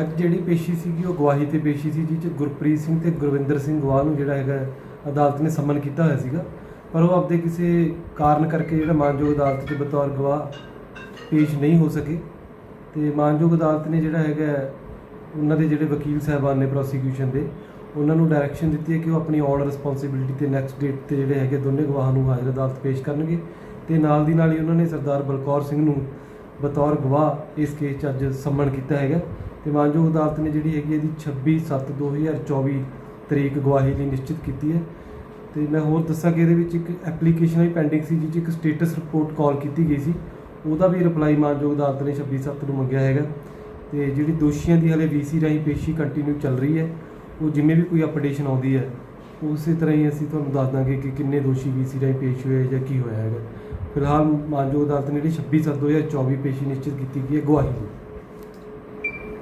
ਅੱਜ ਜਿਹੜੀ ਪੇਸ਼ੀ ਸੀਗੀ, ਉਹ ਗਵਾਹੀ ਤੇ ਪੇਸ਼ੀ ਸੀ ਜਿਸ 'ਚ ਗੁਰਪ੍ਰੀਤ ਸਿੰਘ ਤੇ ਗੁਰਵਿੰਦਰ ਸਿੰਘ ਗਵਾਹ ਨੂੰ ਜਿਹੜਾ ਹੈਗਾ ਅਦਾਲਤ ਨੇ ਸੰਮਨ ਕੀਤਾ ਹੋਇਆ ਸੀਗਾ। ਪਰ ਉਹ ਆਪਦੇ ਕਿਸੇ ਕਾਰਨ ਕਰਕੇ ਜਿਹੜਾ ਮਾਨਯੋਗ ਅਦਾਲਤ 'ਚ ਬਤੌਰ ਗਵਾਹ ਪੇਸ਼ ਨਹੀਂ ਹੋ ਸਕੇ। ਤੇ ਮਾਨਯੋਗ ਅਦਾਲਤ ਨੇ ਜਿਹੜਾ ਹੈਗਾ, ਉਹਨਾਂ ਦੇ ਜਿਹੜੇ ਵਕੀਲ ਸਾਹਿਬਾਨ ਨੇ ਪ੍ਰੋਸੀਕਿਊਸ਼ਨ ਦੇ, ਉਹਨਾਂ ਨੂੰ ਡਾਇਰੈਕਸ਼ਨ ਦਿੱਤੀ ਹੈ ਕਿ ਉਹ ਆਪਣੀ ਔਨ ਰਿਸਪੌਂਸਿਬਿਲਟੀ ਤੇ ਨੈਕਸਟ ਡੇਟ ਤੇ ਜਿਹੜੇ ਹੈਗੇ ਦੋਨੇ ਗਵਾਹਾਂ ਨੂੰ ਹਾਜ਼ਰ ਅਦਾਲਤ ਪੇਸ਼ ਕਰਨਗੇ। ਤੇ ਨਾਲ ਦੀ ਨਾਲ ਹੀ ਉਹਨਾਂ ਨੇ ਸਰਦਾਰ ਬਲਕੌਰ ਸਿੰਘ ਨੂੰ ਬਤੌਰ ਗਵਾਹ ਇਸ ਕੇਸ 'ਚ ਅੱਜ ਸੰਮਨ ਕੀਤਾ ਹੈਗਾ। ਤੇ ਮਾਨਯੋਗ ਅਦਾਲਤ ਨੇ ਜਿਹੜੀ ਹੈਗੀ ਇਹਦੀ 26/7/2024 ਤਰੀਕ ਗਵਾਹੀ ਲਈ ਨਿਸ਼ਚਿਤ ਕੀਤੀ ਹੈ। ਤੇ ਮੈਂ ਹੋਰ ਦੱਸਾਂ ਕਿ ਇਹਦੇ ਵਿੱਚ ਇੱਕ ਐਪਲੀਕੇਸ਼ਨ ਵੀ ਪੈਂਡਿੰਗ ਸੀ, ਜਿਹਦੀ ਇੱਕ ਸਟੇਟਸ ਰਿਪੋਰਟ ਕਾਲ ਕੀਤੀ ਗਈ ਸੀ। ਉਹਦਾ ਵੀ ਰਿਪਲਾਈ ਮਾਨਯੋਗ ਅਦਾਲਤ ਨੇ 26/7 ਨੂੰ ਮੰਗਿਆ ਹੈਗਾ। ਤੇ ਜਿਹੜੀ ਦੋਸ਼ੀਆਂ ਦੀ ਹਲੇ ਵੀਸੀ ਰਾਹੀਂ ਪੇਸ਼ੀ ਕੰਟੀਨਿਊ ਚੱਲ ਰਹੀ ਹੈ, ਉਹ ਜਿਵੇਂ ਵੀ ਕੋਈ ਅਪਡੇਸ਼ਨ ਆਉਂਦੀ ਹੈ, ਉਸੇ ਤਰ੍ਹਾਂ ਹੀ ਅਸੀਂ ਤੁਹਾਨੂੰ ਦੱਸ ਦਾਂਗੇ ਕਿ ਕਿੰਨੇ ਦੋਸ਼ੀ ਵੀਸੀ ਰਾਹੀਂ ਪੇਸ਼ ਹੋਏ ਜਾਂ ਕੀ ਹੋਇਆ ਹੈਗਾ। ਫਿਲਹਾਲ ਮਾਨਯੋਗ ਅਦਾਲਤ ਨੇ ਜਿਹੜੀ 26/7/2024 ਪੇਸ਼ੀ ਨਿਸ਼ਚਿਤ ਕੀਤੀ ਗਈ ਹੈ, ਗਵਾਹੀ ਲਈ।